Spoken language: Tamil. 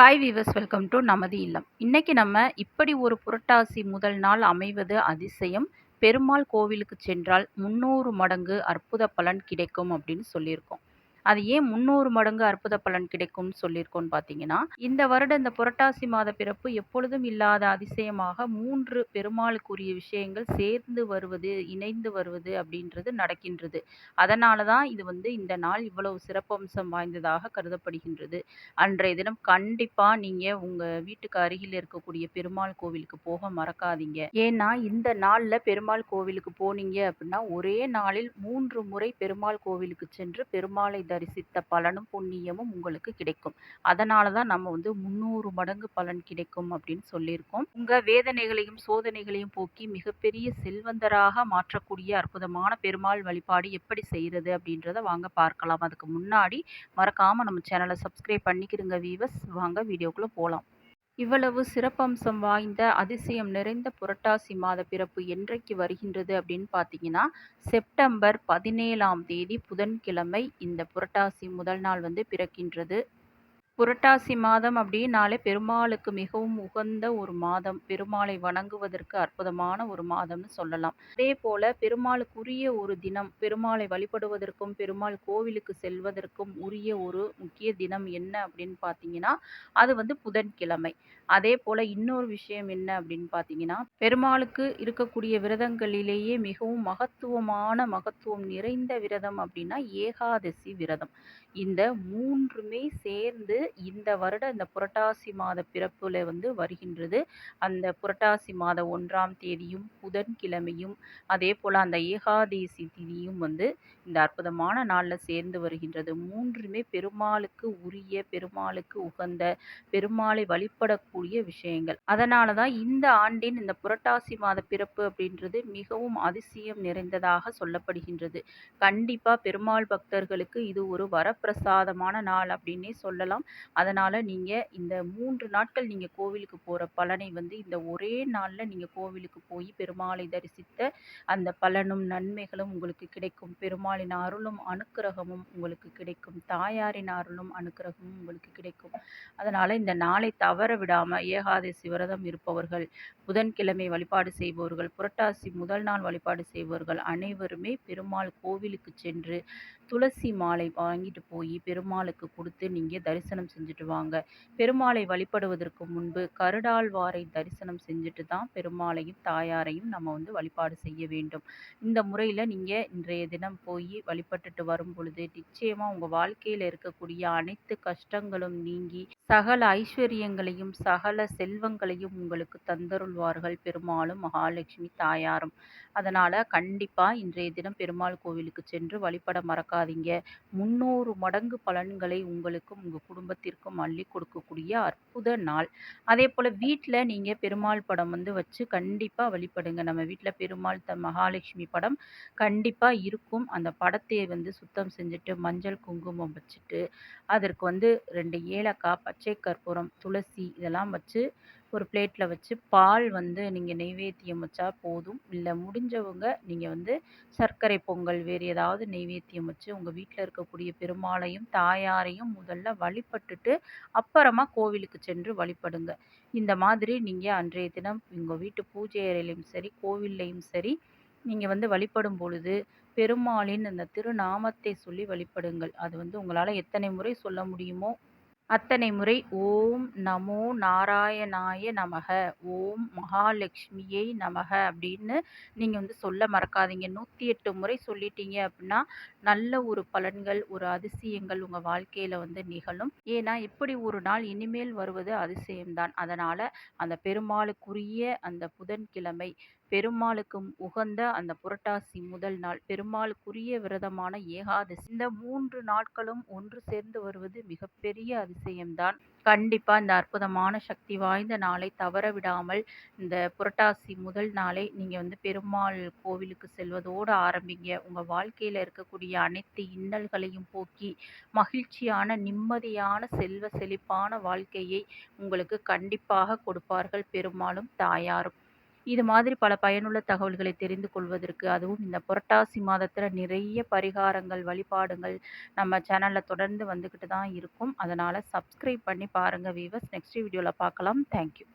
ஹாய் வீவர்ஸ் வெல்கம் டு நமது இல்லம். இன்றைக்கி நம்ம இப்படி ஒரு புரட்டாசி முதல் நாள் அமைவது அதிசயம். பெருமாள் கோவிலுக்கு சென்றால் முன்னூறு மடங்கு அற்புத பலன் கிடைக்கும் அப்படின்னு சொல்லியிருக்கோம். அது ஏன் முந்நூறு மடங்கு அற்புத பலன் கிடைக்கும்னு சொல்லியிருக்கோன்னு பார்த்தீங்கன்னா இந்த வருட இந்த புரட்டாசி மாத பிறப்பு எப்பொழுதும் இல்லாத அதிசயமாக மூன்று பெருமாளுக்குரிய விஷயங்கள் சேர்ந்து வருவது இணைந்து வருவது அப்படின்றது நடக்கின்றது. அதனால தான் இது வந்து இந்த நாள் இவ்வளவு சிறப்பம்சம் வாய்ந்ததாக கருதப்படுகின்றது. அன்றைய தினம் கண்டிப்பாக நீங்கள் உங்கள் வீட்டுக்கு அருகில் இருக்கக்கூடிய பெருமாள் கோவிலுக்கு போக மறக்காதீங்க. ஏன்னா இந்த நாளில் பெருமாள் கோவிலுக்கு போனீங்க அப்படின்னா ஒரே நாளில் மூன்று முறை பெருமாள் கோவிலுக்கு சென்று பெருமாளை தரிசித்த பலனும் புண்ணியமும் உங்களுக்கு கிடைக்கும். அதனால தான் நம்ம வந்து முந்நூறு மடங்கு பலன் கிடைக்கும் அப்படின்னு சொல்லியிருக்கோம். உங்கள் வேதனைகளையும் சோதனைகளையும் போக்கி மிகப்பெரிய செல்வந்தராக மாற்றக்கூடிய அற்புதமான பெருமாள் வழிபாடு எப்படி செய்கிறது அப்படின்றத வாங்க பார்க்கலாம். அதுக்கு முன்னாடி மறக்காமல் நம்ம சேனலை சப்ஸ்கிரைப் பண்ணிக்கிறங்க வீவர்ஸ் வாங்க வீடியோக்குள்ளே போகலாம் இவ்வளவு சிறப்பம்சம் வாய்ந்த அதிசயம் நிறைந்த புரட்டாசி மாத பிறப்பு என்றைக்கு வருகின்றது அப்படின்னு பார்த்தீங்கன்னா செப்டம்பர் பதினேழாம் தேதி புதன்கிழமை இந்த புரட்டாசி முதல் நாள் வந்து பிறக்கின்றது. புரட்டாசி மாதம் அப்படின்னாலே பெருமாளுக்கு மிகவும் உகந்த ஒரு மாதம். பெருமாளை வணங்குவதற்கு அற்புதமான ஒரு மாதம்னு சொல்லலாம். அதே போல பெருமாளுக்குரிய ஒரு தினம் பெருமாளை வழிபடுவதற்கும் பெருமாள் கோவிலுக்கு செல்வதற்கும் உரிய ஒரு முக்கிய தினம் என்ன அப்படின்னு பார்த்தீங்கன்னா அது வந்து புதன்கிழமை. அதே போல இன்னொரு விஷயம் என்ன அப்படின்னு பார்த்தீங்கன்னா பெருமாளுக்கு இருக்கக்கூடிய விரதங்களிலேயே மிகவும் மகத்துவமான மகத்துவம் நிறைந்த விரதம் அப்படின்னா ஏகாதசி விரதம். இந்த மூன்றுமே சேர்ந்து இந்த வருட இந்த புரட்டாசி மாத பிறப்புல வந்து வருகின்றது. அந்த புரட்டாசி மாத ஒன்றாம் தேதியும் புதன்கிழமையும் அதே போல் அந்த ஏகாதேசி திதியும் வந்து இந்த அற்புதமான நாளில் சேர்ந்து வருகின்றது. மூன்றுமே பெருமாளுக்கு உரிய பெருமாளுக்கு உகந்த பெருமாளை வழிபடக்கூடிய விஷயங்கள். அதனால தான் இந்த ஆண்டின் இந்த புரட்டாசி மாத பிறப்பு அப்படின்றது மிகவும் அதிசயம் நிறைந்ததாக சொல்லப்படுகின்றது. கண்டிப்பாக பெருமாள் பக்தர்களுக்கு இது ஒரு வரப்பிரசாதமான நாள் அப்படின்னே சொல்லலாம். அதனால் நீங்கள் இந்த மூன்று நாட்கள் நீங்கள் கோவிலுக்கு போகிற பலனை வந்து இந்த ஒரே நாளில் நீங்கள் கோவிலுக்கு போய் பெருமாளை தரிசித்த அந்த பலனும் நன்மைகளும் உங்களுக்கு கிடைக்கும். பெருமாளின் அருளும் அனுக்கிரகமும் உங்களுக்கு கிடைக்கும். தாயாரின் அருளும் அனுக்கிரகமும் உங்களுக்கு கிடைக்கும். அதனால் இந்த நாளை தவற விடாமல் ஏகாதசி விரதம் இருப்பவர்கள் புதன்கிழமை வழிபாடு செய்பவர்கள் புரட்டாசி முதல் நாள் வழிபாடு செய்பவர்கள் அனைவருமே பெருமாள் கோவிலுக்கு சென்று துளசி மாலை வாங்கிட்டு போய் பெருமாளுக்கு கொடுத்து நீங்கள் தரிசனம் செஞ்சுட்டு வாங்க. பெருமாளை வழிபடுவதற்கு முன்பு கருடாழ்வாரை தரிசனம் செஞ்சுட்டு தான் பெருமாளையும் தாயாரையும் நம்ம வந்து வழிபாடு செய்ய வேண்டும். இந்த முறையில் நீங்கள் இன்றைய தினம் போய் வழிபட்டுட்டு வரும் பொழுது நிச்சயமாக உங்கள் வாழ்க்கையில் இருக்கக்கூடிய அனைத்து கஷ்டங்களும் நீங்கி சகல ஐஸ்வர்யங்களையும் சகல செல்வங்களையும் உங்களுக்கு தந்தருள்வார்கள் பெருமாளும் மகாலட்சுமி தாயாரும். அதனால் கண்டிப்பாக இன்றைய தினம் பெருமாள் கோவிலுக்கு சென்று வழிபட மறக்காதீங்க. முன்னூறு மடங்கு பலன்களை உங்களுக்கும் உங்கள் குடும்பத்திற்கும் அள்ளி கொடுக்கக்கூடிய அற்புத நாள். அதே போல் வீட்டில் நீங்கள் பெருமாள் படம் வந்து வச்சு கண்டிப்பாக வழிபடுங்க. நம்ம வீட்டில் பெருமாள் த மகாலட்சுமி படம் கண்டிப்பாக இருக்கும். அந்த படத்தை வந்து சுத்தம் செஞ்சுட்டு மஞ்சள் குங்குமம் வச்சுட்டு அதற்கு வந்து ரெண்டு ஏலக்காய் பச்சை கற்பூரம் துளசி இதெல்லாம் வச்சு ஒரு பிளேட்டில் வச்சு பால் வந்து நீங்கள் நெய்வேத்தியம் வச்சா போதும். இல்லை முடிஞ்சவங்க நீங்கள் வந்து சர்க்கரை பொங்கல் வேறு ஏதாவது நெய்வேத்தியம் வச்சு உங்கள் வீட்டில் இருக்கக்கூடிய பெருமாளையும் தாயாரையும் முதல்ல வழிபட்டுட்டு அப்புறமா கோவிலுக்கு சென்று வழிபடுங்க. இந்த மாதிரி நீங்கள் அன்றைய தினம் உங்கள் வீட்டு பூஜை அறையிலையும் சரி கோவில்லையும் சரி நீங்கள் வந்து வழிபடும் பொழுது பெருமாளின் அந்த திருநாமத்தை சொல்லி வழிபடுங்கள். அது வந்து உங்களால் எத்தனை முறை சொல்ல முடியுமோ அத்தனை முறை ஓம் நமோ நாராயணாய நமக ஓம் மகாலட்சுமியை நமக அப்படின்னு நீங்கள் வந்து சொல்ல மறக்காதீங்க. நூற்றி எட்டு முறை சொல்லிட்டீங்க அப்படின்னா நல்ல ஒரு பலன்கள் ஒரு அதிசயங்கள் உங்கள் வாழ்க்கையில் வந்து நிகழும். ஏன்னா இப்படி ஒரு நாள் இனிமேல் வருவது அதிசயம்தான். அதனால் அந்த பெருமாளுக்குரிய அந்த புதன்கிழமை பெருமாளுக்கு உகந்த அந்த புரட்டாசி முதல் நாள் பெருமாளுக்குரிய விரதமான ஏகாதசி. இந்த மூன்று நாட்களும் ஒன்று சேர்ந்து வருவது மிகப்பெரிய அதிசயம்தான். கண்டிப்பா இந்த அற்புதமான சக்தி வாய்ந்த நாளை தவற விடாமல் இந்த புரட்டாசி முதல் நாளை நீங்க வந்து பெருமாள் கோவிலுக்கு செல்வதோடு ஆரம்பிங்க. உங்க வாழ்க்கையில இருக்கக்கூடிய அனைத்து இன்னல்களையும் போக்கி மகிழ்ச்சியான நிம்மதியான செல்வ செழிப்பான வாழ்க்கையை உங்களுக்கு கண்டிப்பாக கொடுப்பார்கள் பெருமாளும் தாயாரும். இது மாதிரி பல பயனுள்ள தகவல்களை தெரிந்து கொள்வதற்கு, அதுவும் இந்த புரட்டாசி மாதத்தில் நிறைய பரிகாரங்கள், வழிபாடுகள் நம்ம சேனலில் தொடர்ந்து வந்துக்கிட்டு தான் இருக்கும். அதனால் சப்ஸ்கிரைப் பண்ணி பாருங்கள் வீவர்ஸ். நெக்ஸ்ட் வீடியோவில் பார்க்கலாம். Thank you.